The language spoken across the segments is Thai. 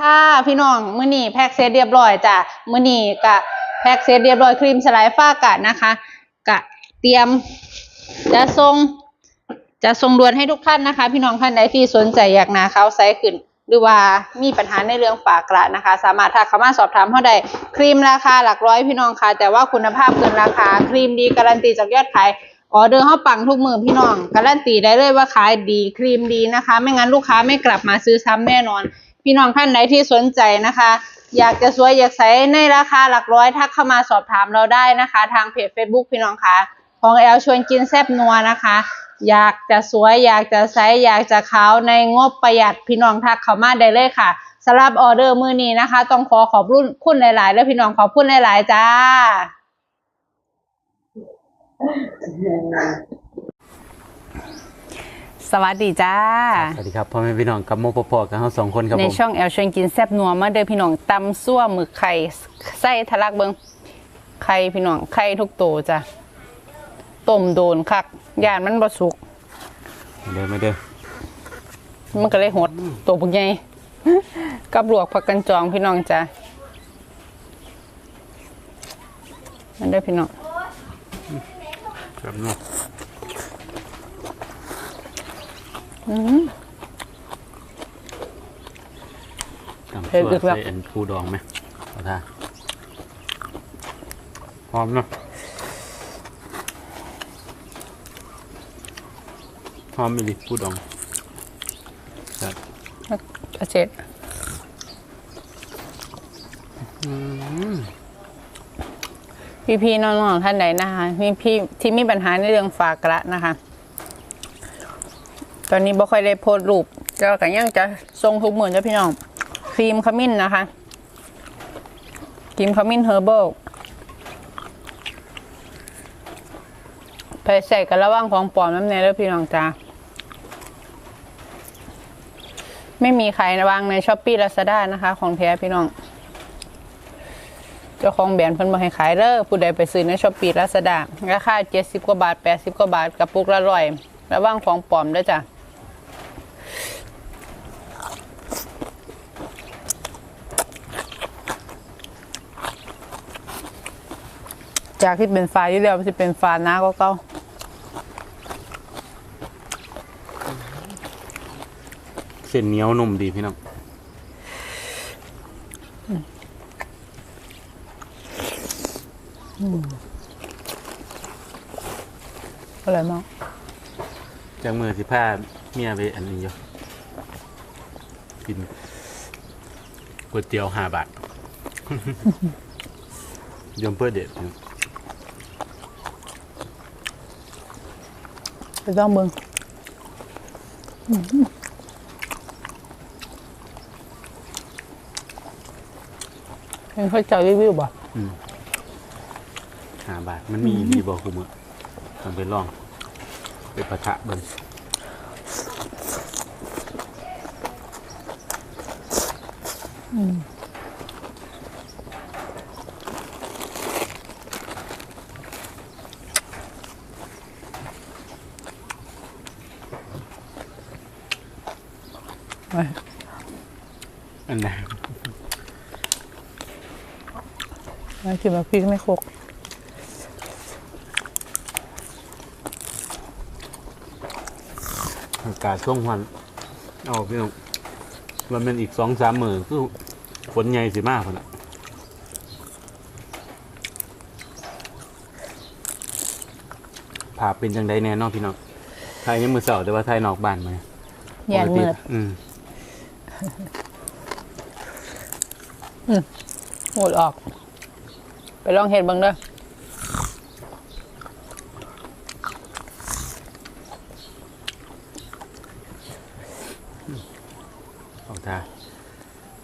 ค่ะพี่น้องมือนี้แพ็กเซตเรียบร้อยจ้ะมือนี้กะแพ็กเซตเรียบร้อยครีมสลายฝ้ากะนะคะ กะเตรียมจะส่งจะส่งด่วนให้ทุกท่านนะคะ พี่น้องท่านใดที่สนใจอยากนาเขาวใสขึ้น หรือว่ามีปัญหาในเรื่องปากกระนะคะ สามารถทักเข้ามาสอบถามเขาได้ครีมราคาหลักร้อยพี่น้องค่ะ แต่ว่าคุณภาพเกินราคาครีมดีการันตีจากยอดขายออเดอร์เข้าปังทุกมือพี่น้องการันตีได้เลยว่าขายดีครีมดีนะคะ ไม่งั้นลูกค้าไม่กลับมาซื้อซ้ำแน่นอน พี่น้องท่านไหนที่สนใจนะคะ อยากจะสวยอยากใสในราคาหลักร้อยทักเข้ามาสอบถามเราได้นะคะ ทางเพจ Facebook พี่น้องค่ะของแอลชวนกินแซบนัวนะคะ อยากจะสวยอยากจะใสอยากจะขาวในงบประหยัดพี่น้องทักเข้ามาได้เลยค่ะสำหรับออเดอร์มือนี้นะคะ ต้องขอขอบคุณหลาย ๆ แล้วพี่น้องขอบคุณหลาย ๆ จ้า สวัสดีจ้า สวัสดีครับพ่อแม่พี่น้องกับโมปพอกับเราสองคนครับในผมช่องแอลชวนกินแซบนัวมาเด้อพี่น้องตำซั่วหมึกไข่ไส้ทะลักเบิงไข่พี่น้องไข่ทุกตัวจ้ะต้มโดนคักย่านมันบ่สุก เดินมาเด้อมันก็เลยหดตัวพวกใหญ่ กับลวกผักกันจองพี่น้องจ้ะมันเด้อพี่น้องครับเนาะ ตำเผ็ดซั่วอึกแบบใส่อันปูดองไหมเอาท่าหอมเนาะหอมมิลิปูดองครับอาเจ็ดพี่ๆน้องๆท่านใดนะคะมีพี่ที่มีปัญหาในเรื่องฝากกระนะคะ ตอนนี้บ่ค่อยได้โพสรูปก็ก็ยังจะทรงทุกหมื่นจ้ะพี่น้อง ครีมขมิ้นนะคะครีมขมิ้นเฮอร์เบิลไปใส่กันระว่างของปลอมน้ำเนยแล้วพี่น้องจ้าไม่มีใครวางในช้อปปี้ลาซาด้านะคะ ของแท้พี่น้อง เจ้าของแบรนด์เพิ่นบ่ให้ขายเด้อผู้ใดไปซื้อในช้อปปี้ลาซาด้าราคา70กว่าบาท80กว่าบาทกระปุกละร้อยระวังของปลอมด้อจ้ะ จากที่เป็นฟ้าอยู่แล้วมันจะเป็นฟ้าหน้าก็เก่าเส้นเหนียวนุ่มดีพี่น้องอร่อยมากจากมือสิพาเมียไปอันนี้อยู่กินก๋วยเตี๋ยวห้าบาทยมเพื่อเด็ดพี่น้อง ไป ต้องเบิ่งเห็นเขาเจ้ารีวิวบ่ห้าบาท มันมีมีบอกคุมือต้องไปลอง ไปปะทะเบิ่งไป อันไหนมากินแบบพริกไม่โคกอากาศช่วงวันเอาพี่น้องมันเป็นอีกสองสามมือคือฝนใหญ่สิมากพนน่ะภาพเป็นจังไดแน่เนอนพี่น้องไทยยังมือเสาแต่ว่าไทยนอกบ้านมาแย่นมืดอืม หมดออก ไปลองเห็ดบ้างเด้อเอาท่า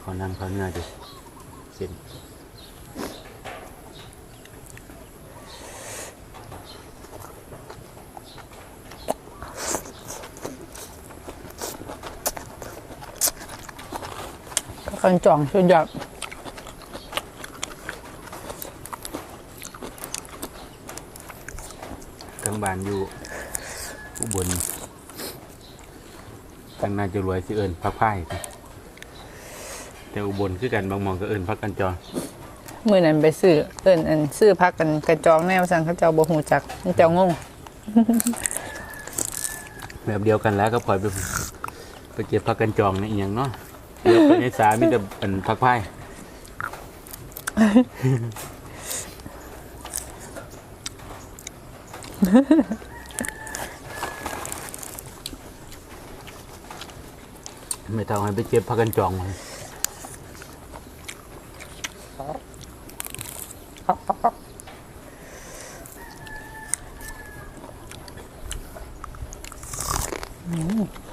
ขอนั่งเขาเนื้อดิเส้น กันจ่องชุดยอดทั้งบ้านอยู่อุบลตั้งน่าจะรวยสิเอิญพักไพ่แต่อุบลคือกันบางหมองก็เอิ้นพักกันจองมื้อนั้นไปซื้อเอิ้นอันซื้อพักกันกระจองแนวสั่งเขาเจ้าบ่ฮู้จักเขาเจ้างงแบบเดียวกันแล้วก็ปล่อยไปไปเก็บพักกันจองนี่อหย่างเนาะ เดี๋ยวไปในสามีแต่อันพักไพ่ไม่ต้องให้ไปเก็บพักกันจองเลยจ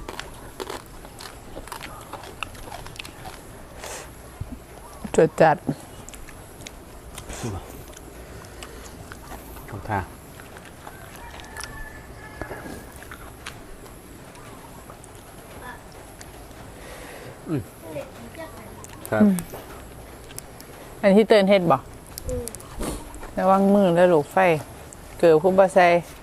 ดจัดขอบค่ะอืมครับ อันที่เตือนเฮ็ดบ่ระวังมือแล้วลูกไฟ เกิดผู้บ่ใส่ซึ่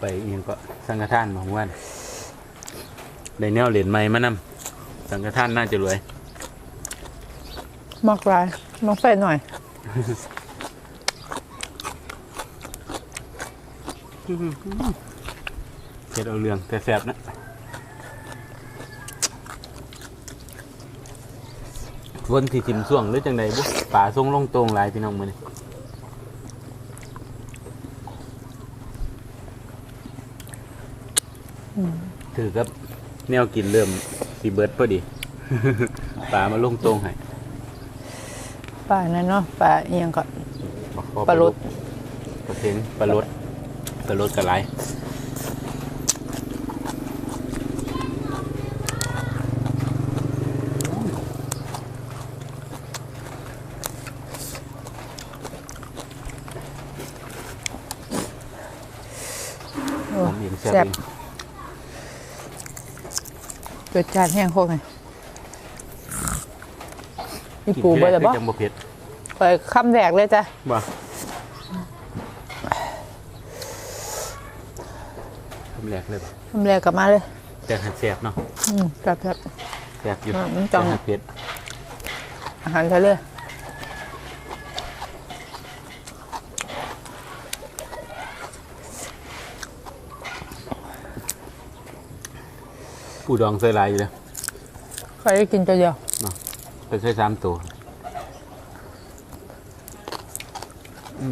ไปเอียงก็สังฆทานมาของวันได้แนวเหรียญไม้มานำสังฆทานน่าจะรวยมากลายมากไฟหน่อยเฮ็ดเอาเรื่องแต่แสบนะวนที่ทิมส่วงหรือจังใดบุป่าทรงลงตรงหลายพี่น้องมื้อนี้ ถือกับแนวกินเริ่มสีเบิร์ดพอดีป่ามาลงตรงให้ป่านั่นเนาะป่าเอียงก่อนบอกขอปลาลดปลาเทงปลาลดปลาลดกระไรโอ้ผมเองแซ่บแซ่บเอง จดจัดแห้งโคกไงมีปูบ่ล่ะบ่จังบ่เผ็ดไปคำแรกเลยจ้ะบ่คำแรกเลยบ่คำแรกกลับมาเลยแต่หัดแซ่บเนาะอืมแบบแบบแซ่บอยู่อืมมันจัแต่งหัดเผ็ดอาหารทะเล ปูดองใส่หลายอยู่แล้วใครได้กินตัวเดียวไปใส่สามตัว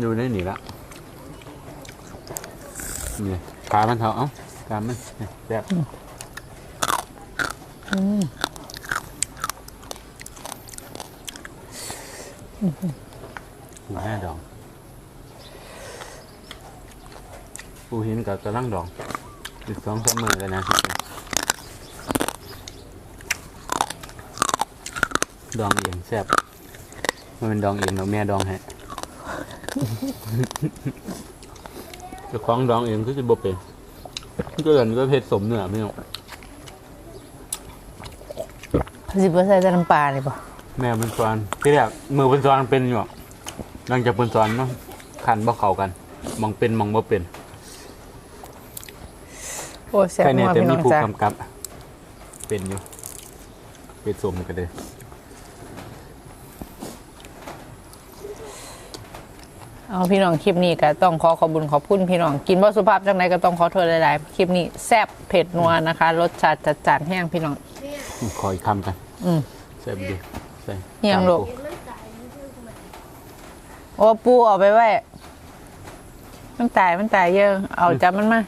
อยู่ในนี่ละนี่ขามันเถอะเอ้าขามันนี่แซ่บอืมปูห้าดองปูหินกับกระลังดองอีกสองสามมือแล้วนะสิ ดองเองแซ่บมันเป็นดองเองเราแม่ดองให้เจะคล้าของดองเองก็จะบ่เป็นก็เกินก็เผ็ดสมเนื้อไม่เอาสิบ่ใส่แต่น้ำปลาเลยป่ะแม่เป็นซ้อนที่แรกมือเป็นซ้อนเป็นอยู่อะหลังจากเป็นซ้อนเนาะขันบ่เข้ากันมองเป็นมองบ่เป็นโอ้แซ่บแค่นี้มากแต่พี่น้มีองผู้จ้ะกำกับเป็นอยู่เป็นสมกันเลย เอาพี่น้องคลิปนี้ก็ต้องขอขอบคุญขอบคุณพี่น้องกินบ่สุภาพจังไดก็ต้องขอโทษหลายๆคลิปนี้แซ่บเผ็ดนัวนะคะ รสชาติจัดจ้านแห้งพี่น้อง ขออีกคำกันอืมแซ่บดีใส่เยี่ยมลูกตาปูเห็นมันตายมันเพิ่งมาโอ้ปูเอาไปไว้มันตายมันตายเยอะ เอาจับมันมา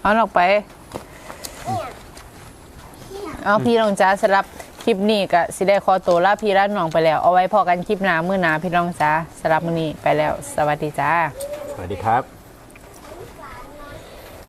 เอามันออกไป เอาพี่น้องจ้าสำหรับค ลิปนี้ก็สิได้ขอตัวลาพี่ลาน้องไปแล้ว เอาไว้พอกันคลิปหน้ามื้อหน้าพี่น้องจ้าสำหรับมื้อนี้ไปแล้ว สวัสดีจ้า สวัสดีครับ